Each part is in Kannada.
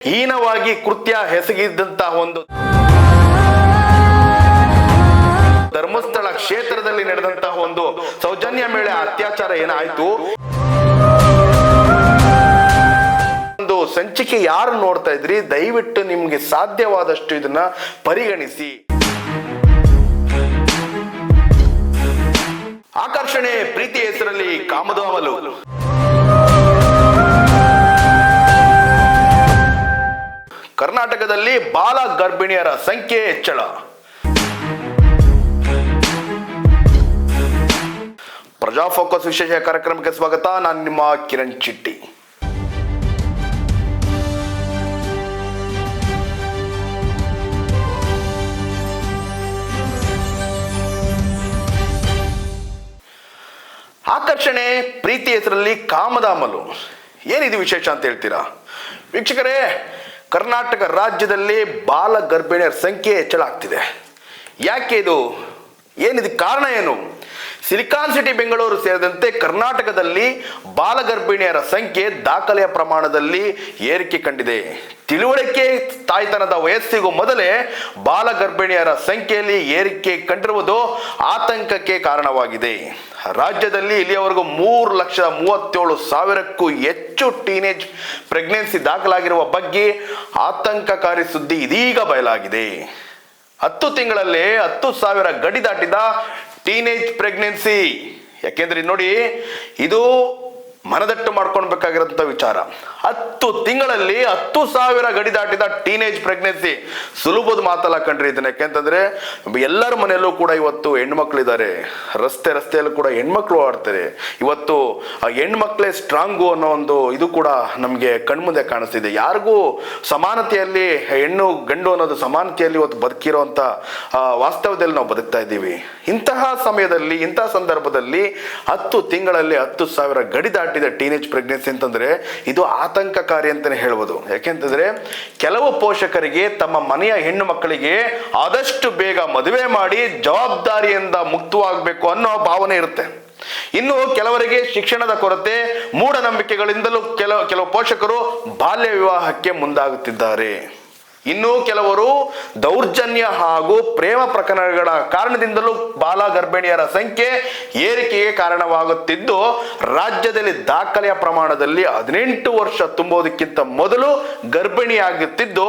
ಹೀನವಾಗಿ ಕೃತ್ಯ ಹೆಸಗಿದ್ದಂತಹ ಒಂದು ಧರ್ಮಸ್ಥಳ ಕ್ಷೇತ್ರದಲ್ಲಿ ನಡೆದಂತಹ ಒಂದು ಸೌಜನ್ಯ ಮೇಳೆ ಅತ್ಯಾಚಾರ ಏನಾಯ್ತು? ಒಂದು ಸಂಚಿಕೆ ಯಾರು ನೋಡ್ತಾ ಇದ್ರಿ? ದಯವಿಟ್ಟು ನಿಮ್ಗೆ ಸಾಧ್ಯವಾದಷ್ಟು ಇದನ್ನ ಪರಿಗಣಿಸಿ. ಆಕರ್ಷಣೆ ಪ್ರೀತಿ ಹೆಸರಲ್ಲಿ ಕಾಮದವಲು ಕರ್ನಾಟಕದಲ್ಲಿ ಬಾಲ ಗರ್ಭಿಣಿಯರ ಸಂಖ್ಯೆ ಹೆಚ್ಚಳ. ಪ್ರಜಾ ಫೋಕಸ್ ವಿಶೇಷ ಕಾರ್ಯಕ್ರಮಕ್ಕೆ ಸ್ವಾಗತ, ನಾನು ನಿಮ್ಮ ಕಿರಣ್ ಚಿಟ್ಟಿ. ಆಕರ್ಷಣೆ, ಪ್ರೀತಿ ಹೆಸರಲ್ಲಿ ಕಾಮದಾಮಲು ಏನಿದು ವಿಶೇಷ ಅಂತ ಹೇಳ್ತೀರಾ? ವೀಕ್ಷಕರೇ ಕರ್ನಾಟಕ ರಾಜ್ಯದಲ್ಲಿ ಬಾಲ ಗರ್ಭಿಣಿಯರ ಸಂಖ್ಯೆ ಹೆಚ್ಚಳ ಆಗ್ತಿದೆ ಯಾಕೆ ಇದು? ಏನಿದು ಕಾರಣ ಏನು? ಸಿಲಿಕಾನ್ ಸಿಟಿ ಬೆಂಗಳೂರು ಸೇರಿದಂತೆ ಕರ್ನಾಟಕದಲ್ಲಿ ಬಾಲಗರ್ಭಿಣಿಯರ ಸಂಖ್ಯೆ ದಾಖಲೆಯ ಪ್ರಮಾಣದಲ್ಲಿ ಏರಿಕೆ ಕಂಡಿದೆ. ತಿಳುವಳಿಕೆ ತಾಯ್ತನದ ವಯಸ್ಸಿಗೂ ಮೊದಲೇ ಬಾಲಗರ್ಭಿಣಿಯರ ಸಂಖ್ಯೆಯಲ್ಲಿ ಏರಿಕೆ ಕಂಡಿರುವುದು ಆತಂಕಕ್ಕೆ ಕಾರಣವಾಗಿದೆ. ರಾಜ್ಯದಲ್ಲಿ ಇಲ್ಲಿಯವರೆಗೂ ಮೂರು ಲಕ್ಷದ ಮೂವತ್ತೇಳು ಸಾವಿರಕ್ಕೂ ಹೆಚ್ಚು ಟೀನೇಜ್ ಪ್ರೆಗ್ನೆನ್ಸಿ ದಾಖಲಾಗಿರುವ ಬಗ್ಗೆ ಆತಂಕಕಾರಿ ಸುದ್ದಿ ಇದೀಗ ಬಯಲಾಗಿದೆ. ಹತ್ತು ತಿಂಗಳಲ್ಲೇ ಹತ್ತು ಸಾವಿರ ಗಡಿ ದಾಟಿದ ಟೀನೇಜ್ ಪ್ರೆಗ್ನೆನ್ಸಿ. ಯಾಕೆಂದ್ರೆ ನೋಡಿ ಇದು ಮನದಟ್ಟು ಮಾಡ್ಕೊಳ್ಬೇಕಾಗಿರೋಂಥ ವಿಚಾರ. ಹತ್ತು ತಿಂಗಳಲ್ಲಿ ಹತ್ತು ಸಾವಿರ ಗಡಿ ದಾಟಿದ ಟೀನೇಜ್ ಪ್ರೆಗ್ನೆನ್ಸಿ. ಸುಲಭದ ಮಾತಲ್ಲ ಕಂಡ್ರಿ ಇದನ್ನ. ಯಾಕೆಂತಂದ್ರೆ, ಎಲ್ಲರ ಮನೆಯಲ್ಲೂ ಕೂಡ ಇವತ್ತು ಹೆಣ್ಮಕ್ಳಿದ್ದಾರೆ. ರಸ್ತೆ ರಸ್ತೆಯಲ್ಲೂ ಕೂಡ ಹೆಣ್ಮಕ್ಳು ಆಡ್ತಾರೆ. ಇವತ್ತು ಆ ಹೆಣ್ಮಕ್ಳೇ ಸ್ಟ್ರಾಂಗು ಅನ್ನೋ ಒಂದು ಇದು ಕೂಡ ನಮಗೆ ಕಣ್ಮುಂದೆ ಕಾಣಿಸ್ತಿದೆ. ಯಾರಿಗೂ ಸಮಾನತೆಯಲ್ಲಿ, ಹೆಣ್ಣು ಗಂಡು ಅನ್ನೋದು ಸಮಾನತೆಯಲ್ಲಿ ಇವತ್ತು ಬದುಕಿರೋ ಅಂತ ವಾಸ್ತವದಲ್ಲಿ ನಾವು ಬದುಕ್ತಾ ಇದ್ದೀವಿ. ಇಂತಹ ಸಮಯದಲ್ಲಿ, ಇಂತಹ ಸಂದರ್ಭದಲ್ಲಿ ಹತ್ತು ತಿಂಗಳಲ್ಲಿ ಹತ್ತು ಸಾವಿರ ಗಡಿ ದಾಟಿದ ಟೀನೇಜ್ ಪ್ರೆಗ್ನೆನ್ಸಿ ಅಂತಂದ್ರೆ ಇದು ಆತಂಕಕಾರಿ ಅಂತಾನೆ ಹೇಳ್ಬೋದು. ಯಾಕೆಂತಂದ್ರೆ ಕೆಲವು ಪೋಷಕರಿಗೆ ತಮ್ಮ ಮನೆಯ ಹೆಣ್ಣು ಮಕ್ಕಳಿಗೆ ಆದಷ್ಟು ಬೇಗ ಮದುವೆ ಮಾಡಿ ಜವಾಬ್ದಾರಿಯಿಂದ ಮುಕ್ತವಾಗಬೇಕು ಅನ್ನೋ ಭಾವನೆ ಇರುತ್ತೆ. ಇನ್ನು ಕೆಲವರಿಗೆ ಶಿಕ್ಷಣದ ಕೊರತೆ, ಮೂಢನಂಬಿಕೆಗಳಿಂದಲೂ ಕೆಲವು ಕೆಲವು ಪೋಷಕರು ಬಾಲ್ಯ ವಿವಾಹಕ್ಕೆ ಮುಂದಾಗುತ್ತಿದ್ದಾರೆ. ಇನ್ನು ಕೆಲವರು ದೌರ್ಜನ್ಯ ಹಾಗೂ ಪ್ರೇಮ ಪ್ರಕರಣಗಳ ಕಾರಣದಿಂದಲೂ ಬಾಲ ಗರ್ಭಿಣಿಯರ ಸಂಖ್ಯೆ ಏರಿಕೆಗೆ ಕಾರಣವಾಗುತ್ತಿದ್ದು, ರಾಜ್ಯದಲ್ಲಿ ದಾಖಲೆಯ ಪ್ರಮಾಣದಲ್ಲಿ ಹದಿನೆಂಟು ವರ್ಷ ತುಂಬೋದಕ್ಕಿಂತ ಮೊದಲು ಗರ್ಭಿಣಿಯಾಗುತ್ತಿದ್ದು,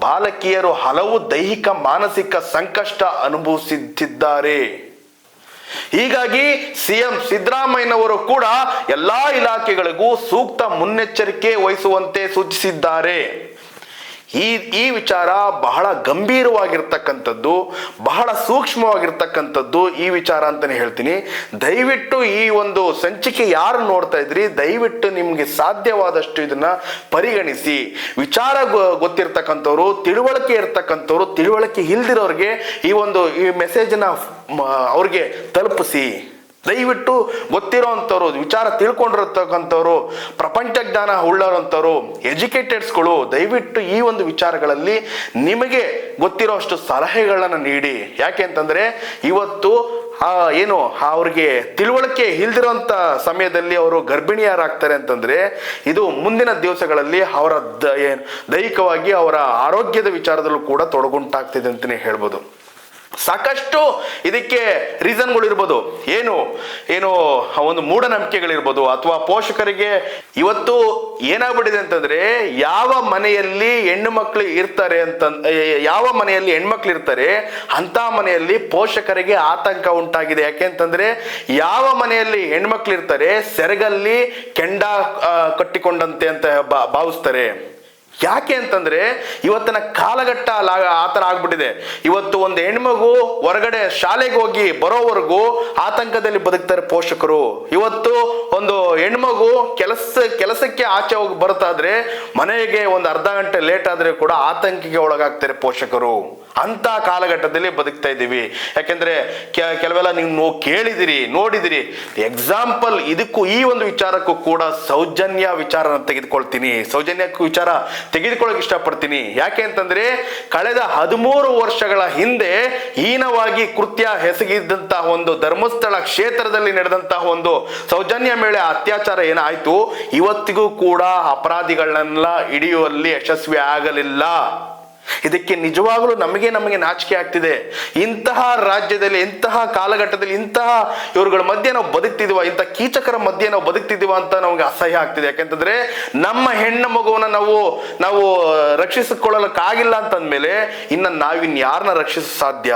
ಬಾಲಕಿಯರು ಹಲವು ದೈಹಿಕ ಮಾನಸಿಕ ಸಂಕಷ್ಟ ಅನುಭವಿಸುತ್ತಿದ್ದಾರೆ ಹೀಗಾಗಿ ಸಿಎಂ ಸಿದ್ದರಾಮಯ್ಯನವರು ಕೂಡ ಎಲ್ಲಾ ಇಲಾಖೆಗಳಿಗೂ ಸೂಕ್ತ ಮುನ್ನೆಚ್ಚರಿಕೆ ವಹಿಸುವಂತೆ ಸೂಚಿಸಿದ್ದಾರೆ. ಈ ಈ ವಿಚಾರ ಬಹಳ ಗಂಭೀರವಾಗಿರ್ತಕ್ಕಂಥದ್ದು, ಬಹಳ ಸೂಕ್ಷ್ಮವಾಗಿರ್ತಕ್ಕಂಥದ್ದು ಈ ವಿಚಾರ ಅಂತಾನೆ ಹೇಳ್ತೀನಿ. ದಯವಿಟ್ಟು ಈ ಒಂದು ಸಂಚಿಕೆ ಯಾರು ನೋಡ್ತಾ ಇದ್ರಿ, ದಯವಿಟ್ಟು ನಿಮಗೆ ಸಾಧ್ಯವಾದಷ್ಟು ಇದನ್ನ ಪರಿಗಣಿಸಿ. ವಿಚಾರ ಗೊತ್ತಿರ್ತಕ್ಕಂಥವ್ರು, ತಿಳುವಳಿಕೆ ಇರ್ತಕ್ಕಂಥವ್ರು, ತಿಳುವಳಿಕೆ ಇಲ್ದಿರೋರಿಗೆ ಈ ಒಂದು ಈ ಮೆಸೇಜನ್ನ ಅವ್ರಿಗೆ ತಲುಪಿಸಿ. ದಯವಿಟ್ಟು ಗೊತ್ತಿರೋ ಅಂಥವ್ರು ವಿಚಾರ ತಿಳ್ಕೊಂಡಿರತಕ್ಕಂಥವ್ರು, ಪ್ರಪಂಚ ಜ್ಞಾನ ಉಳ್ಳೋರಂಥವ್ರು, ಎಜುಕೇಟೆಡ್ಸ್ಗಳು, ದಯವಿಟ್ಟು ಈ ಒಂದು ವಿಚಾರಗಳಲ್ಲಿ ನಿಮಗೆ ಗೊತ್ತಿರೋ ಅಷ್ಟು ಸಲಹೆಗಳನ್ನು ನೀಡಿ. ಯಾಕೆ ಅಂತಂದರೆ, ಇವತ್ತು, ಆ, ಏನು ಅವ್ರಿಗೆ ತಿಳುವಳಿಕೆ ಇಲ್ದಿರೋಂಥ ಸಮಯದಲ್ಲಿ ಅವರು ಗರ್ಭಿಣಿಯರಾಗ್ತಾರೆ ಅಂತಂದರೆ, ಇದು ಮುಂದಿನ ದಿವಸಗಳಲ್ಲಿ ಅವರ ದ- ಏನ್, ದೈಹಿಕವಾಗಿ ಅವರ ಆರೋಗ್ಯದ ವಿಚಾರದಲ್ಲೂ ಕೂಡ ತೊಡಗುಂಟಾಗ್ತಿದೆ ಅಂತಲೇ ಹೇಳ್ಬೋದು. ಸಾಕಷ್ಟು ಇದಕ್ಕೆ ರೀಸನ್ಗಳು ಇರ್ಬೋದು. ಏನು? ಏನು ಒಂದು ಮೂಢನಂಬಿಕೆಗಳಿರ್ಬೋದು ಅಥವಾ ಪೋಷಕರಿಗೆ ಇವತ್ತು ಏನಾಗ್ಬಿಟ್ಟಿದೆ ಅಂತಂದ್ರೆ, ಯಾವ ಮನೆಯಲ್ಲಿ ಹೆಣ್ಣು ಮಕ್ಕಳು ಇರ್ತಾರೆ ಅಂತ ಯಾವ ಮನೆಯಲ್ಲಿ ಹೆಣ್ಮಕ್ಳು ಇರ್ತಾರೆ ಅಂತ ಮನೆಯಲ್ಲಿ ಪೋಷಕರಿಗೆ ಆತಂಕ ಉಂಟಾಗಿದೆ. ಯಾಕೆ ಅಂತಂದ್ರೆ, ಯಾವ ಮನೆಯಲ್ಲಿ ಹೆಣ್ಮಕ್ಳು ಇರ್ತಾರೆ, ಸೆರಗಲ್ಲಿ ಕೆಂಡ ಕಟ್ಟಿಕೊಂಡಂತೆ ಅಂತ ಭಾವಿಸ್ತಾರೆ. ಯಾಕೆ ಅಂತಂದ್ರೆ ಇವತ್ತಿನ ಕಾಲಘಟ್ಟ ಆ ಥರ ಆಗ್ಬಿಟ್ಟಿದೆ. ಇವತ್ತು ಒಂದು ಹೆಣ್ಮಗು ಹೊರಗಡೆ ಶಾಲೆಗೆ ಹೋಗಿ ಬರೋವರೆಗೂ ಆತಂಕದಲ್ಲಿ ಬದುಕ್ತಾರೆ ಪೋಷಕರು. ಇವತ್ತು ಒಂದು ಹೆಣ್ಮಗು ಕೆಲಸ ಕೆಲಸಕ್ಕೆ ಆಚೆ ಹೋಗಿ ಬರ್ತಾದ್ರೆ ಮನೆಗೆ ಒಂದು ಅರ್ಧ ಗಂಟೆ ಲೇಟ್ ಆದ್ರೆ ಕೂಡ ಆತಂಕಕ್ಕೆ ಒಳಗಾಗ್ತಾರೆ ಪೋಷಕರು. ಅಂತ ಕಾಲಘಟ್ಟದಲ್ಲಿ ಬದುಕ್ತಾ ಇದ್ದೀವಿ. ಯಾಕೆಂದ್ರೆ ಕೆಲವೆಲ್ಲ ನೀವು ನೋ, ಕೇಳಿದಿರಿ, ನೋಡಿದಿರಿ. ಎಕ್ಸಾಂಪಲ್ ಇದಕ್ಕೂ ಈ ಒಂದು ವಿಚಾರಕ್ಕೂ ಕೂಡ ಸೌಜನ್ಯ ವಿಚಾರನ ತೆಗೆದುಕೊಳ್ತೀನಿ. ಸೌಜನ್ಯಕ್ಕೂ ವಿಚಾರ ತೆಗೆದುಕೊಳ್ಳೋಕೆ ಇಷ್ಟಪಡ್ತೀನಿ. ಯಾಕೆ ಅಂತಂದ್ರೆ ಕಳೆದ ಹದಿಮೂರು ವರ್ಷಗಳ ಹಿಂದೆ ಹೀನವಾಗಿ ಕೃತ್ಯ ಎಸಗಿದ್ದಂತಹ ಒಂದು ಧರ್ಮಸ್ಥಳ ಕ್ಷೇತ್ರದಲ್ಲಿ ನಡೆದಂತಹ ಒಂದು ಸೌಜನ್ಯ ಮೇಳೆ ಅತ್ಯಾಚಾರ ಏನಾಯ್ತು? ಇವತ್ತಿಗೂ ಕೂಡ ಅಪರಾಧಿಗಳನ್ನೆಲ್ಲ ಹಿಡಿಯುವಲ್ಲಿ ಯಶಸ್ವಿ ಆಗಲಿಲ್ಲ. ಇದಕ್ಕೆ ನಿಜವಾಗಲೂ ನಮಗೆ ನಮಗೆ ನಾಚಿಕೆ ಆಗ್ತಿದೆ. ಇಂತಹ ರಾಜ್ಯದಲ್ಲಿ, ಇಂತಹ ಕಾಲಘಟ್ಟದಲ್ಲಿ, ಇಂತಹ ಇವರುಗಳ ಮಧ್ಯೆ ನಾವು ಬದುಕ್ತಿದೀವ, ಇಂಥ ಕೀಚಕರ ಮಧ್ಯೆ ನಾವು ಬದುಕ್ತಿದೀವ ಅಂತ ನಮಗೆ ಅಸಹ್ಯ ಆಗ್ತಿದೆ. ಯಾಕೆಂತಂದ್ರೆ ನಮ್ಮ ಹೆಣ್ಣು ಮಗುವನ್ನ ನಾವು ನಾವು ರಕ್ಷಿಸಿಕೊಳ್ಳಲಿಕ್ಕಾಗಿಲ್ಲ ಅಂತಂದ್ಮೇಲೆ ಇನ್ನು ನಾವಿನ್ ಯಾರನ್ನ ರಕ್ಷಿಸ ಸಾಧ್ಯ?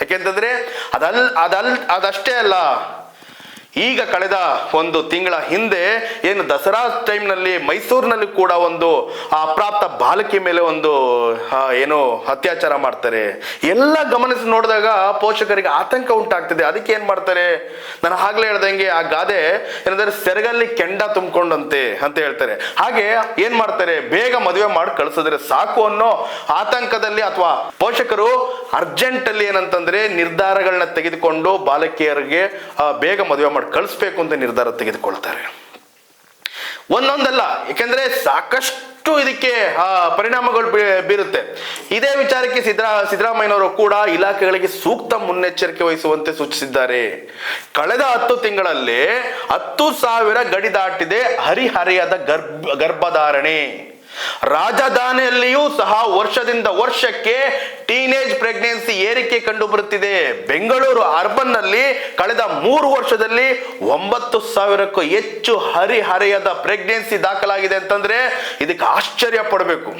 ಯಾಕೆಂತಂದ್ರೆ ಅದಲ್ ಅದಲ್, ಅದಷ್ಟೇ ಅಲ್ಲ. ಈಗ ಕಳೆದ ಒಂದು ತಿಂಗಳ ಹಿಂದೆ ಏನು ದಸರಾ ಟೈಮ್ನಲ್ಲಿ ಮೈಸೂರಿನಲ್ಲಿ ಕೂಡ ಒಂದು ಅಪ್ರಾಪ್ತ ಬಾಲಕಿ ಮೇಲೆ ಒಂದು ಏನು ಅತ್ಯಾಚಾರ ಮಾಡ್ತಾರೆ. ಎಲ್ಲ ಗಮನಿಸಿ ನೋಡಿದಾಗ ಪೋಷಕರಿಗೆ ಆತಂಕ ಉಂಟಾಗ್ತದೆ. ಅದಕ್ಕೆ ಏನು ಮಾಡ್ತಾರೆ? ನಾನು ಆಗ್ಲೇ ಹೇಳ್ದಂಗೆ ಆ ಗಾದೆ ಏನಂದ್ರೆ ಸೆರಗಲ್ಲಿ ಕೆಂಡ ತುಂಬಿಕೊಂಡಂತೆ ಅಂತ ಹೇಳ್ತಾರೆ. ಹಾಗೆ ಏನ್ ಮಾಡ್ತಾರೆ? ಬೇಗ ಮದುವೆ ಮಾಡಿ ಕಳಿಸಿದ್ರೆ ಸಾಕು ಅನ್ನೋ ಆತಂಕದಲ್ಲಿ ಅಥವಾ ಪೋಷಕರು ಅರ್ಜೆಂಟ್ ಅಲ್ಲಿ ಏನಂತಂದ್ರೆ ನಿರ್ಧಾರಗಳನ್ನ ತೆಗೆದುಕೊಂಡು ಬಾಲಕಿಯರಿಗೆ ಬೇಗ ಮದುವೆ ಮಾಡಿ ಕಳಿಸ್ಬೇಕು ಅಂತ ನಿರ್ಧಾರ ತೆಗೆದುಕೊಳ್ತಾರೆ. ಒಂದೊಂದಲ್ಲ ಯಾಕೆಂದ್ರೆ ಸಾಕಷ್ಟು ಇದಕ್ಕೆ ಪರಿಣಾಮಗಳು ಬೀರುತ್ತೆ. ಇದೇ ವಿಚಾರಕ್ಕೆ ಸಿದ್ದರಾ, ಸಿದ್ದರಾಮಯ್ಯನವರು ಕೂಡ ಇಲಾಖೆಗಳಿಗೆ ಸೂಕ್ತ ಮುನ್ನೆಚ್ಚರಿಕೆ ವಹಿಸುವಂತೆ ಸೂಚಿಸಿದ್ದಾರೆ. ಕಳೆದ ಹತ್ತು ತಿಂಗಳಲ್ಲಿ ಹತ್ತು ಸಾವಿರ ಗಡಿ ದಾಟಿದೆ ಹರಿಹರಿಯದ ಗರ್ಭ, ಗರ್ಭಧಾರಣೆ. ರಾಜಧಾನಿಯಲ್ಲಿಯೂ ಸಹ ವರ್ಷದಿಂದ ವರ್ಷಕ್ಕೆ ಟೀನೇಜ್ ಪ್ರೆಗ್ನೆನ್ಸಿ ಏರಿಕೆ ಕಂಡು ಬರುತ್ತಿದೆ ಬೆಂಗಳೂರು ಅರ್ಬನ್ನಲ್ಲಿ ಕಳೆದ ಮೂರು ವರ್ಷದಲ್ಲಿ ಒಂಬತ್ತು ಸಾವಿರಕ್ಕೂ ಹೆಚ್ಚು ಹರಿಹರೆಯದ ಪ್ರೆಗ್ನೆನ್ಸಿ ದಾಖಲಾಗಿದೆ ಅಂತಂದ್ರೆ ಇದಕ್ಕೆ ಆಶ್ಚರ್ಯ ಪಡಬೇಕು.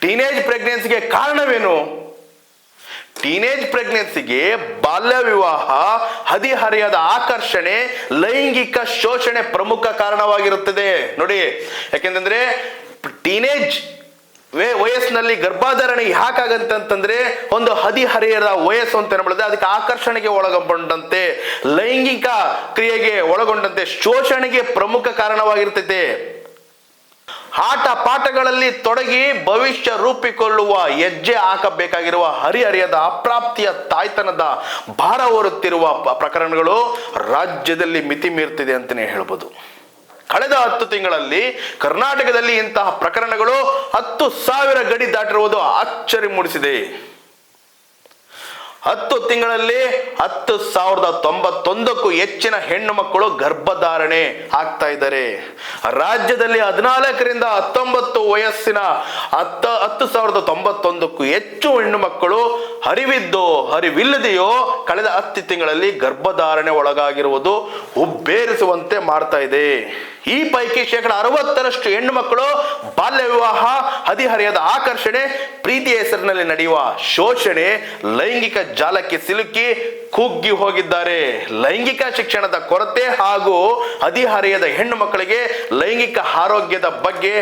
ಟೀನೇಜ್ ಪ್ರೆಗ್ನೆನ್ಸಿಗೆ ಕಾರಣವೇನು? ಟೀನೇಜ್ ಪ್ರೆಗ್ನೆನ್ಸಿಗೆ ಬಾಲ್ಯ ವಿವಾಹ, ಹದಿಹರೆಯದ ಆಕರ್ಷಣೆ, ಲೈಂಗಿಕ ಶೋಷಣೆ ಪ್ರಮುಖ ಕಾರಣವಾಗಿರುತ್ತದೆ. ನೋಡಿ, ಯಾಕೆಂತಂದ್ರೆ ಟೀನೇಜ್ ವೇ ವಯಸ್ಸಿನಲ್ಲಿ ಗರ್ಭಧಾರಣೆ ಯಾಕಾಗಂತಂತಂದ್ರೆ ಒಂದು ಹದಿಹರೆಯದ ವಯಸ್ಸು ಅಂತ ಏನ್ಬಿಡುತ್ತೆ ಅದಕ್ಕೆ ಆಕರ್ಷಣೆಗೆ ಒಳಗೊಂಡಂತೆ, ಲೈಂಗಿಕ ಕ್ರಿಯೆಗೆ ಒಳಗೊಂಡಂತೆ, ಶೋಷಣೆಗೆ ಪ್ರಮುಖ ಕಾರಣವಾಗಿರ್ತೈತೆ. ಆಟ ಪಾಠಗಳಲ್ಲಿ ತೊಡಗಿ ಭವಿಷ್ಯ ರೂಪಿಕೊಳ್ಳುವ ಹೆಜ್ಜೆ ಹಾಕಬೇಕಾಗಿರುವ ಹರಿಹರಿಯದ ಅಪ್ರಾಪ್ತಿಯ ತಾಯ್ತನದ ಭಾರ ಹೊರುತ್ತಿರುವ ಪ್ರಕರಣಗಳು ರಾಜ್ಯದಲ್ಲಿ ಮಿತಿ ಮೀರ್ತಿದೆ ಅಂತಲೇ ಹೇಳ್ಬೋದು. ಕಳೆದ ಹತ್ತು ತಿಂಗಳಲ್ಲಿ ಕರ್ನಾಟಕದಲ್ಲಿ ಇಂತಹ ಪ್ರಕರಣಗಳು ಹತ್ತು ಸಾವಿರ ಗಡಿ ದಾಟಿರುವುದು ಅಚ್ಚರಿ ಮೂಡಿಸಿದೆ. ಹತ್ತು ತಿಂಗಳಲ್ಲಿ ಹತ್ತು ಸಾವಿರದ ತೊಂಬತ್ತೊಂದಕ್ಕೂ ಹೆಚ್ಚಿನ ಹೆಣ್ಣು ಮಕ್ಕಳು ಗರ್ಭಧಾರಣೆ ಆಗ್ತಾ ಇದ್ದಾರೆ. ರಾಜ್ಯದಲ್ಲಿ ಹದಿನಾಲ್ಕರಿಂದ ಹತ್ತೊಂಬತ್ತು ವಯಸ್ಸಿನ ಹತ್ತು ಹತ್ತು ಸಾವಿರದ ತೊಂಬತ್ತೊಂದಕ್ಕೂ ಹೆಚ್ಚು ಹೆಣ್ಣು ಮಕ್ಕಳು ಹರಿವಿದ್ದೋ ಹರಿವಿಲ್ಲದೆಯೋ ಕಳೆದ ಹತ್ತು ತಿಂಗಳಲ್ಲಿ ಗರ್ಭಧಾರಣೆ ಒಳಗಾಗಿರುವುದು ಹುಬ್ಬೇರಿಸುವಂತೆ ಮಾಡ್ತಾ ಇದೆ. ಈ ಪೈಕಿ ಶೇಕಡ ಅರವತ್ತರಷ್ಟು ಹೆಣ್ಣು ಮಕ್ಕಳು ಬಾಲ್ಯ ವಿವಾಹ ಹದಿಹರೆಯದ ಆಕರ್ಷಣೆ, ಪ್ರೀತಿಯ ಹೆಸರಿನಲ್ಲಿ ನಡೆಯುವ ಶೋಷಣೆ, ಲೈಂಗಿಕ ಜಾಲಕ್ಕೆ ಸಿಲುಕಿ ಕುಗ್ಗಿ ಹೋಗಿದ್ದಾರೆ. ಲೈಂಗಿಕ ಶಿಕ್ಷಣದ ಕೊರತೆ ಹಾಗೂ ಹದಿಹರೆಯದ ಹೆಣ್ಣು ಮಕ್ಕಳಿಗೆ ಲೈಂಗಿಕ ಆರೋಗ್ಯದ ಬಗ್ಗೆ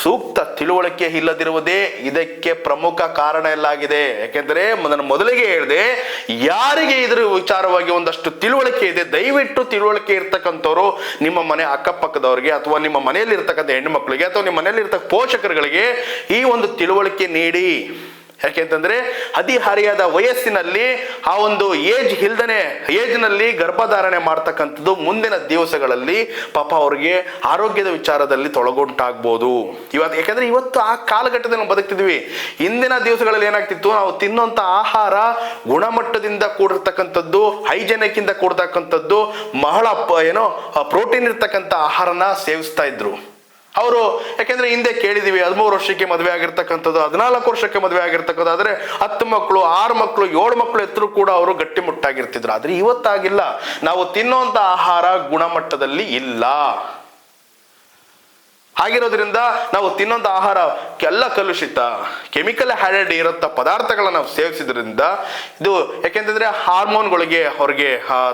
ಸೂಕ್ತ ತಿಳುವಳಿಕೆ ಇಲ್ಲದಿರುವುದೇ ಇದಕ್ಕೆ ಪ್ರಮುಖ ಕಾರಣ ಎಲ್ಲಾಗಿದೆ. ಯಾಕೆಂದರೆ ನಾನು ಮೊದಲಿಗೆ ಹೇಳಿದೆ, ಯಾರಿಗೆ ಇದ್ರ ವಿಚಾರವಾಗಿ ಒಂದಷ್ಟು ತಿಳುವಳಿಕೆ ಇದೆ. ದಯವಿಟ್ಟು ತಿಳುವಳಿಕೆ ಇರ್ತಕ್ಕಂಥವ್ರು ನಿಮ್ಮ ಮನೆ ಅಕ್ಕಪಕ್ಕದವ್ರಿಗೆ ಅಥವಾ ನಿಮ್ಮ ಮನೆಯಲ್ಲಿ ಇರ್ತಕ್ಕಂಥ ಹೆಣ್ಣು ಮಕ್ಕಳಿಗೆ ಅಥವಾ ನಿಮ್ಮ ಮನೆಯಲ್ಲಿ ಇರ್ತಕ್ಕ ಪೋಷಕರುಗಳಿಗೆ ಈ ಒಂದು ತಿಳುವಳಿಕೆ ನೀಡಿ. ಯಾಕೆಂತಂದ್ರೆ ಹದಿಹರೆಯದ ವಯಸ್ಸಿನಲ್ಲಿ ಆ ಒಂದು ಏಜ್ ಇಲ್ದನೆ, ಏಜ್ನಲ್ಲಿ ಗರ್ಭಧಾರಣೆ ಮಾಡ್ತಕ್ಕಂಥದ್ದು ಮುಂದಿನ ದಿವಸಗಳಲ್ಲಿ ಪಾಪ ಅವ್ರಿಗೆ ಆರೋಗ್ಯದ ವಿಚಾರದಲ್ಲಿ ತೊಳಗುಂಟಾಗ್ಬೋದು. ಇವತ್ತು ಯಾಕಂದ್ರೆ ಇವತ್ತು ಆ ಕಾಲಘಟ್ಟದಲ್ಲಿ ನಾವು ಬದುಕ್ತಿದ್ವಿ. ಇಂದಿನ ದಿವಸಗಳಲ್ಲಿ ಏನಾಗ್ತಿತ್ತು? ನಾವು ತಿನ್ನುವಂಥ ಆಹಾರ ಗುಣಮಟ್ಟದಿಂದ ಕೂಡಿರ್ತಕ್ಕಂಥದ್ದು ಹೈಜೆನಿಕ್ ಇಂದ ಕೂಡ್ತಕ್ಕಂಥದ್ದು ಬಹಳ ಏನೋ ಪ್ರೋಟೀನ್ ಇರ್ತಕ್ಕಂಥ ಆಹಾರನ ಸೇವಿಸ್ತಾ ಇದ್ರು. ಅವರು, ಯಾಕೆಂದ್ರೆ ಹಿಂದೆ ಕೇಳಿದೀವಿ, ಹದಿಮೂರು ವರ್ಷಕ್ಕೆ ಮದುವೆ ಆಗಿರ್ತಕ್ಕಂಥದ್ದು, ಹದಿನಾಲ್ಕು ವರ್ಷಕ್ಕೆ ಮದುವೆ ಆಗಿರ್ತಕ್ಕಂಥದ್ದು, ಆದರೆ ಹತ್ತು ಮಕ್ಕಳು ಆರು ಮಕ್ಕಳು ಏಳು ಮಕ್ಕಳು ಎತ್ತರೂ ಕೂಡ ಅವರು ಗಟ್ಟಿಮುಟ್ಟಾಗಿರ್ತಿದ್ರು ಆದ್ರೆ ಇವತ್ತಾಗಿಲ್ಲ. ನಾವು ತಿನ್ನುವಂತ ಆಹಾರ ಗುಣಮಟ್ಟದಲ್ಲಿ ಇಲ್ಲ. ಹಾಗಿರೋದ್ರಿಂದ ನಾವು ತಿನ್ನೋಂಥ ಆಹಾರ ಎಲ್ಲ ಕಲುಷಿತ, ಕೆಮಿಕಲ್ ಹ್ಯಾಡೆಡ್ ಇರುತ್ತ ಪದಾರ್ಥಗಳನ್ನ ನಾವು ಸೇವಿಸಿದ್ರಿಂದ ಇದು ಯಾಕೆಂತಂದ್ರೆ ಹಾರ್ಮೋನ್ಗಳಿಗೆ ಅವ್ರಿಗೆ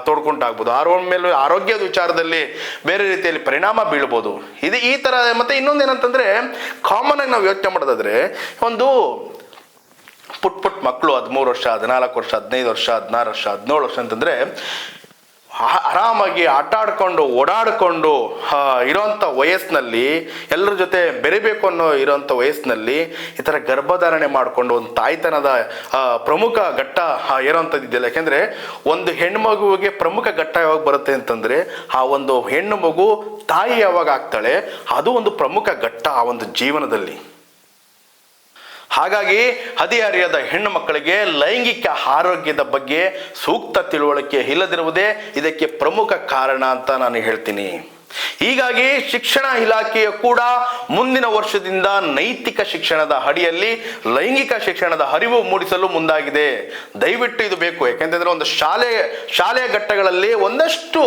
ತೋಡ್ಕೊಂಡಾಗ್ಬೋದು. ಹಾರ್ಮೋನ್ ಮೇಲೆ, ಆರೋಗ್ಯದ ವಿಚಾರದಲ್ಲಿ ಬೇರೆ ರೀತಿಯಲ್ಲಿ ಪರಿಣಾಮ ಬೀಳ್ಬೋದು. ಇದು ಈ ತರ, ಮತ್ತೆ ಇನ್ನೊಂದು ಏನಂತಂದ್ರೆ ಕಾಮನ್ ಆಗಿ ನಾವು ಯೋಚನೆ ಮಾಡೋದಾದ್ರೆ ಒಂದು ಪುಟ್ ಪುಟ್ ಮಕ್ಕಳು ಹದಿಮೂರು ವರ್ಷ, ಹದಿನಾಲ್ಕು ವರ್ಷ, ಹದಿನೈದು ವರ್ಷ, ಹದಿನಾರು ವರ್ಷ, ಹದಿನೇಳು ವರ್ಷ ಅಂತಂದ್ರೆ ಆರಾಮಾಗಿ ಆಟ ಆಡ್ಕೊಂಡು ಓಡಾಡಿಕೊಂಡು ಇರೋಂಥ ವಯಸ್ಸಿನಲ್ಲಿ ಎಲ್ಲರ ಜೊತೆ ಬೆರಿಬೇಕು ಅನ್ನೋ ಇರೋಂಥ ವಯಸ್ಸಿನಲ್ಲಿ ಈ ಥರ ಗರ್ಭಧಾರಣೆ ಮಾಡಿಕೊಂಡು ಒಂದು ತಾಯ್ತನದ ಪ್ರಮುಖ ಘಟ್ಟ ಆ, ಇರೋಂಥದ್ದು ಇದೆಯಲ್ಲ. ಯಾಕೆಂದರೆ ಒಂದು ಹೆಣ್ಣು ಮಗುವಿಗೆ ಪ್ರಮುಖ ಘಟ್ಟ ಯಾವಾಗ ಬರುತ್ತೆ ಅಂತಂದರೆ ಆ ಒಂದು ಹೆಣ್ಣು ಮಗು ತಾಯಿ ಯಾವಾಗ ಆಗ್ತಾಳೆ ಅದು ಒಂದು ಪ್ರಮುಖ ಘಟ್ಟ ಆ ಒಂದು ಜೀವನದಲ್ಲಿ. ಹಾಗಾಗಿ ಹದಿಹರಿಯದ ಹೆಣ್ಣು ಮಕ್ಕಳಿಗೆ ಲೈಂಗಿಕ ಆರೋಗ್ಯದ ಬಗ್ಗೆ ಸೂಕ್ತ ತಿಳುವಳಿಕೆ ಇಲ್ಲದಿರುವುದೇ ಇದಕ್ಕೆ ಪ್ರಮುಖ ಕಾರಣ ಅಂತ ನಾನು ಹೇಳ್ತೀನಿ. ಹೀಗಾಗಿ ಶಿಕ್ಷಣ ಇಲಾಖೆಯು ಕೂಡ ಮುಂದಿನ ವರ್ಷದಿಂದ ನೈತಿಕ ಶಿಕ್ಷಣದ ಅಡಿಯಲ್ಲಿ ಲೈಂಗಿಕ ಶಿಕ್ಷಣದ ಅರಿವು ಮೂಡಿಸಲು ಮುಂದಾಗಿದೆ. ದಯವಿಟ್ಟು ಇದು ಬೇಕು. ಯಾಕೆಂತಂದ್ರೆ ಒಂದು ಶಾಲೆ ಶಾಲೆಯ ಘಟ್ಟಗಳಲ್ಲಿ ಒಂದಷ್ಟು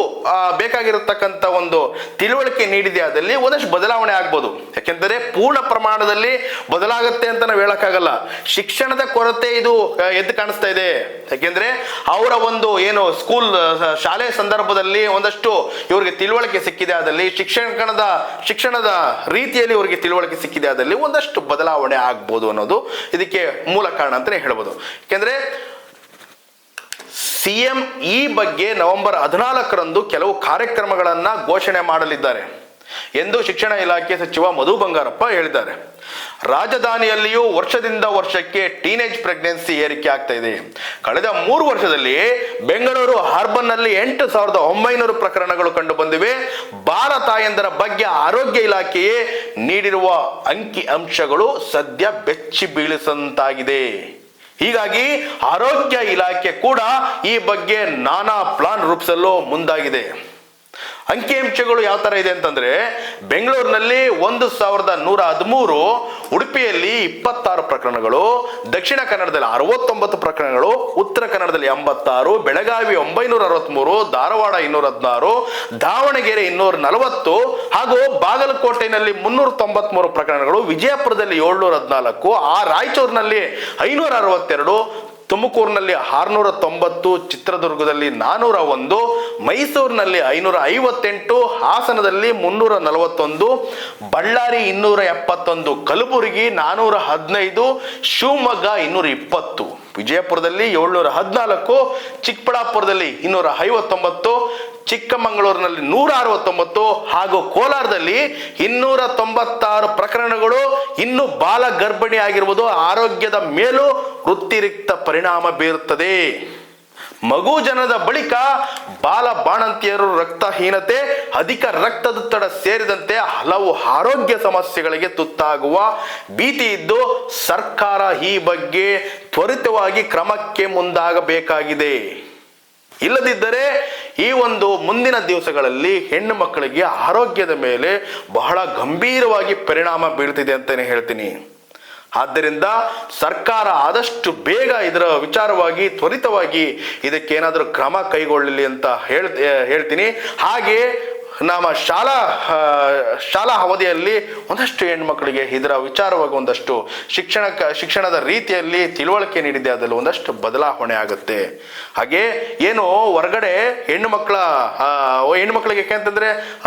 ಬೇಕಾಗಿರತಕ್ಕಂಥ ಒಂದು ತಿಳುವಳಿಕೆ ನೀಡಿದೆ. ಆದಲ್ಲಿ ಒಂದಷ್ಟು ಬದಲಾವಣೆ ಆಗ್ಬೋದು. ಯಾಕೆಂದರೆ ಪೂರ್ಣ ಪ್ರಮಾಣದಲ್ಲಿ ಬದಲಾಗುತ್ತೆ ಅಂತ ನಾವು ಹೇಳಕ್ಕಾಗಲ್ಲ. ಶಿಕ್ಷಣದ ಕೊರತೆ ಇದು ಎದ್ದು ಕಾಣಿಸ್ತಾ ಇದೆ. ಯಾಕೆಂದ್ರೆ ಅವರ ಒಂದು ಏನು ಸ್ಕೂಲ್ ಶಾಲೆಯ ಶಾಲೆ ಸಂದರ್ಭದಲ್ಲಿ ಒಂದಷ್ಟು ಇವರಿಗೆ ತಿಳುವಳಿಕೆ ಸಿಕ್ಕಿದೆ. ಆದಲ್ಲಿ ಶಿಕ್ಷಣದ ಶಿಕ್ಷಣದ ರೀತಿಯಲ್ಲಿ ಅವರಿಗೆ ತಿಳುವಳಿಕೆ ಸಿಕ್ಕಿದೆ ಆದಲ್ಲಿ ಒಂದಷ್ಟು ಬದಲಾವಣೆ ಆಗ್ಬೋದು ಅನ್ನೋದು ಇದಕ್ಕೆ ಮೂಲ ಕಾರಣ ಅಂತಲೇ ಹೇಳ್ಬೋದು. ಯಾಕೆಂದ್ರೆ ಸಿಎಂ ಈ ಬಗ್ಗೆ ನವೆಂಬರ್ ಹದಿನಾಲ್ಕರಂದು ಕೆಲವು ಕಾರ್ಯಕ್ರಮಗಳನ್ನ ಘೋಷಣೆ ಮಾಡಲಿದ್ದಾರೆ. ಎಂದು ಶಿಕ್ಷಣ ಇಲಾಖೆ ಸಚಿವ ಮಧು ಬಂಗಾರಪ್ಪ ಹೇಳಿದ್ದಾರೆ. ರಾಜಧಾನಿಯಲ್ಲಿಯೂ ವರ್ಷದಿಂದ ವರ್ಷಕ್ಕೆ ಟೀನೇಜ್ ಪ್ರೆಗ್ನೆನ್ಸಿ ಏರಿಕೆ ಆಗ್ತಾ ಇದೆ. ಕಳೆದ ಮೂರು ವರ್ಷದಲ್ಲಿ ಬೆಂಗಳೂರು ಹಾರ್ಬನ್ನಲ್ಲಿ ಎಂಟು ಸಾವಿರದ ಒಂಬೈನೂರು ಪ್ರಕರಣಗಳು ಕಂಡು ಬಂದಿವೆ. ಬಾಲ ತಾಯಂದರ ಬಗ್ಗೆ ಆರೋಗ್ಯ ಇಲಾಖೆಯೇ ನೀಡಿರುವ ಅಂಕಿ ಅಂಶಗಳು ಸದ್ಯ ಬೆಚ್ಚಿ ಬೀಳಿಸಂತಾಗಿದೆ. ಹೀಗಾಗಿ ಆರೋಗ್ಯ ಇಲಾಖೆ ಕೂಡ ಈ ಬಗ್ಗೆ ನಾನಾ ಪ್ಲಾನ್ ರೂಪಿಸಲು ಮುಂದಾಗಿದೆ. ಅಂಕಿಅಂಶಗಳು ಯಾವ ಥರ ಇದೆ ಅಂತಂದ್ರೆ ಬೆಂಗಳೂರಿನಲ್ಲಿ ಒಂದು ಸಾವಿರದ ನೂರ ಹದಿಮೂರು, ಉಡುಪಿಯಲ್ಲಿ ಇಪ್ಪತ್ತಾರು ಪ್ರಕರಣಗಳು, ದಕ್ಷಿಣ ಕನ್ನಡದಲ್ಲಿ ಅರವತ್ತೊಂಬತ್ತು ಪ್ರಕರಣಗಳು, ಉತ್ತರ ಕನ್ನಡದಲ್ಲಿ ಎಂಬತ್ತಾರು, ಬೆಳಗಾವಿ ಒಂಬೈನೂರ ಅರವತ್ತ್ಮೂರು ಧಾರವಾಡ ಇನ್ನೂರ ಹದಿನಾರು, ದಾವಣಗೆರೆ ಇನ್ನೂರ ನಲವತ್ತು, ಹಾಗೂ ಬಾಗಲಕೋಟೆಯಲ್ಲಿ ಮುನ್ನೂರ ತೊಂಬತ್ಮೂರು ಪ್ರಕರಣಗಳು, ವಿಜಯಪುರದಲ್ಲಿ ಏಳ್ನೂರ ಹದಿನಾಲ್ಕು, ಆ ರಾಯಚೂರಿನಲ್ಲಿ ಐನೂರ ಅರವತ್ತೆರಡು ತುಮಕೂರಿನಲ್ಲಿ ಆರುನೂರ ತೊಂಬತ್ತು, ಚಿತ್ರದುರ್ಗದಲ್ಲಿ ನಾನೂರ ಒಂದು ಮೈಸೂರಿನಲ್ಲಿ ಐನೂರ ಐವತ್ತೆಂಟು ಹಾಸನದಲ್ಲಿ ಮುನ್ನೂರ ನಲವತ್ತೊಂದು ಬಳ್ಳಾರಿ ಇನ್ನೂರ ಎಪ್ಪತ್ತೊಂದು ಕಲಬುರಗಿ ನಾನ್ನೂರ ಹದಿನೈದು ಶಿವಮೊಗ್ಗ ಇನ್ನೂರ ಇಪ್ಪತ್ತು ವಿಜಯಪುರದಲ್ಲಿ ಏಳ್ನೂರ ಹದಿನಾಲ್ಕು ಚಿಕ್ಕಬಳ್ಳಾಪುರದಲ್ಲಿ ಇನ್ನೂರ ಐವತ್ತೊಂಬತ್ತು ಚಿಕ್ಕಮಗಳೂರಿನಲ್ಲಿ ನೂರ ಅರವತ್ತೊಂಬತ್ತು ಹಾಗೂ ಕೋಲಾರದಲ್ಲಿ ಇನ್ನೂರ ತೊಂಬತ್ತಾರು ಪ್ರಕರಣಗಳು ಇನ್ನು ಬಾಲ ಗರ್ಭಿಣಿ ಆಗಿರುವುದು ಆರೋಗ್ಯದ ಮೇಲೂ ವೃತ್ತಿರಿಕ್ತ ಪರಿಣಾಮ ಬೀರುತ್ತದೆ. ಮಗು ಜನದ ಬಳಿಕ ಬಾಲ ಬಾಣಂತಿಯರು ರಕ್ತಹೀನತೆ, ಅಧಿಕ ರಕ್ತದೊತ್ತಡ ಸೇರಿದಂತೆ ಹಲವು ಆರೋಗ್ಯ ಸಮಸ್ಯೆಗಳಿಗೆ ತುತ್ತಾಗುವ ಭೀತಿ ಇದ್ದು ಸರ್ಕಾರ ಈ ಬಗ್ಗೆ ತ್ವರಿತವಾಗಿ ಕ್ರಮಕ್ಕೆ ಮುಂದಾಗಬೇಕಾಗಿದೆ. ಇಲ್ಲದಿದ್ದರೆ ಈ ಒಂದು ಮುಂದಿನ ದಿವಸಗಳಲ್ಲಿ ಹೆಣ್ಣು ಮಕ್ಕಳಿಗೆ ಆರೋಗ್ಯದ ಮೇಲೆ ಬಹಳ ಗಂಭೀರವಾಗಿ ಪರಿಣಾಮ ಬೀಳ್ತಿದೆ ಅಂತಲೇ ಹೇಳ್ತೀನಿ. ಆದ್ದರಿಂದ ಸರ್ಕಾರ ಆದಷ್ಟು ಬೇಗ ಇದರ ವಿಚಾರವಾಗಿ, ತ್ವರಿತವಾಗಿ ಇದಕ್ಕೇನಾದರೂ ಕ್ರಮ ಕೈಗೊಳ್ಳಲಿ ಅಂತ ಹೇಳ್ ಹೇಳ್ತೀನಿ. ಹಾಗೆ ನಮ್ಮ ಶಾಲಾ ಶಾಲಾ ಅವಧಿಯಲ್ಲಿ ಒಂದಷ್ಟು ಹೆಣ್ಮಕ್ಳಿಗೆ ಇದರ ವಿಚಾರವಾಗಿ ಒಂದಷ್ಟು ಶಿಕ್ಷಣ, ಶಿಕ್ಷಣದ ರೀತಿಯಲ್ಲಿ ತಿಳುವಳಿಕೆ ನೀಡಿದೆ ಅದರಲ್ಲಿ ಒಂದಷ್ಟು ಬದಲಾವಣೆ ಆಗುತ್ತೆ. ಹಾಗೆ ಏನು ಹೊರಗಡೆ ಹೆಣ್ಣು ಮಕ್ಕಳ ಹೆಣ್ಮಕ್ಳಿಗೆ ಯಾಕೆಂತಂದ್ರೆ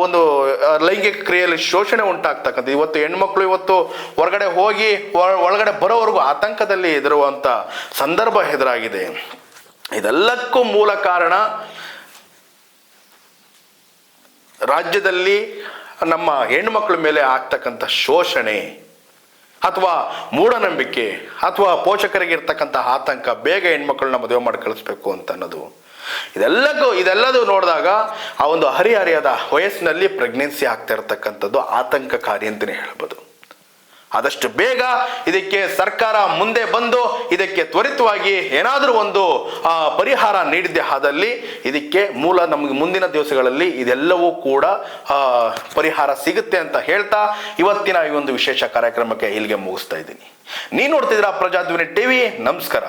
ಒಂದು ಲೈಂಗಿಕ ಕ್ರಿಯೆಯಲ್ಲಿ ಶೋಷಣೆ ಉಂಟಾಗ್ತಕ್ಕಂಥ ಇವತ್ತು ಹೆಣ್ಮಕ್ಳು ಇವತ್ತು ಹೊರಗಡೆ ಹೋಗಿ ಒಳ- ಒಳಗಡೆ ಬರೋವರೆಗೂ ಆತಂಕದಲ್ಲಿ ಎದುರುವಂಥ ಸಂದರ್ಭ ಎದುರಾಗಿದೆ. ಇದೆಲ್ಲಕ್ಕೂ ಮೂಲ ಕಾರಣ ರಾಜ್ಯದಲ್ಲಿ ನಮ್ಮ ಹೆಣ್ಮಕ್ಳ ಮೇಲೆ ಆಗ್ತಕ್ಕಂಥ ಶೋಷಣೆ ಅಥವಾ ಮೂಢನಂಬಿಕೆ ಅಥವಾ ಪೋಷಕರಿಗೆ ಇರ್ತಕ್ಕಂಥ ಆತಂಕ ಬೇಗ ಹೆಣ್ಮಕ್ಳನ್ನ ಮದುವೆ ಮಾಡಿ ಕಳಿಸ್ಬೇಕು ಅಂತ ಅನ್ನೋದು. ಇದೆಲ್ಲಕ್ಕೂ, ಇದೆಲ್ಲದೂ ನೋಡಿದಾಗ ಆ ಒಂದು ಹರಿಹರಿಯದ ವಯಸ್ಸಿನಲ್ಲಿ ಪ್ರೆಗ್ನೆನ್ಸಿ ಆಗ್ತಾ ಇರ್ತಕ್ಕಂಥದ್ದು ಆತಂಕಕಾರಿ ಅಂತಲೇ ಹೇಳ್ಬೋದು. ಆದಷ್ಟು ಬೇಗ ಇದಕ್ಕೆ ಸರ್ಕಾರ ಮುಂದೆ ಬಂದು ಇದಕ್ಕೆ ತ್ವರಿತವಾಗಿ ಏನಾದರೂ ಒಂದು ಪರಿಹಾರ ನೀಡಿದ್ದೆ ಆದಲ್ಲಿ ಇದಕ್ಕೆ ಮೂಲ ನಮಗೆ ಮುಂದಿನ ದಿವಸಗಳಲ್ಲಿ ಇದೆಲ್ಲವೂ ಕೂಡ ಪರಿಹಾರ ಸಿಗುತ್ತೆ ಅಂತ ಹೇಳ್ತಾ ಇವತ್ತಿನ ಈ ಒಂದು ವಿಶೇಷ ಕಾರ್ಯಕ್ರಮಕ್ಕೆ ಇಲ್ಲಿಗೆ ಮುಗಿಸ್ತಾ ಇದ್ದೀನಿ. ನೀನು ನೋಡ್ತಿದ್ದೀರಾ ಪ್ರಜಾಧ್ವನಿ ಟಿವಿ, ನಮಸ್ಕಾರ.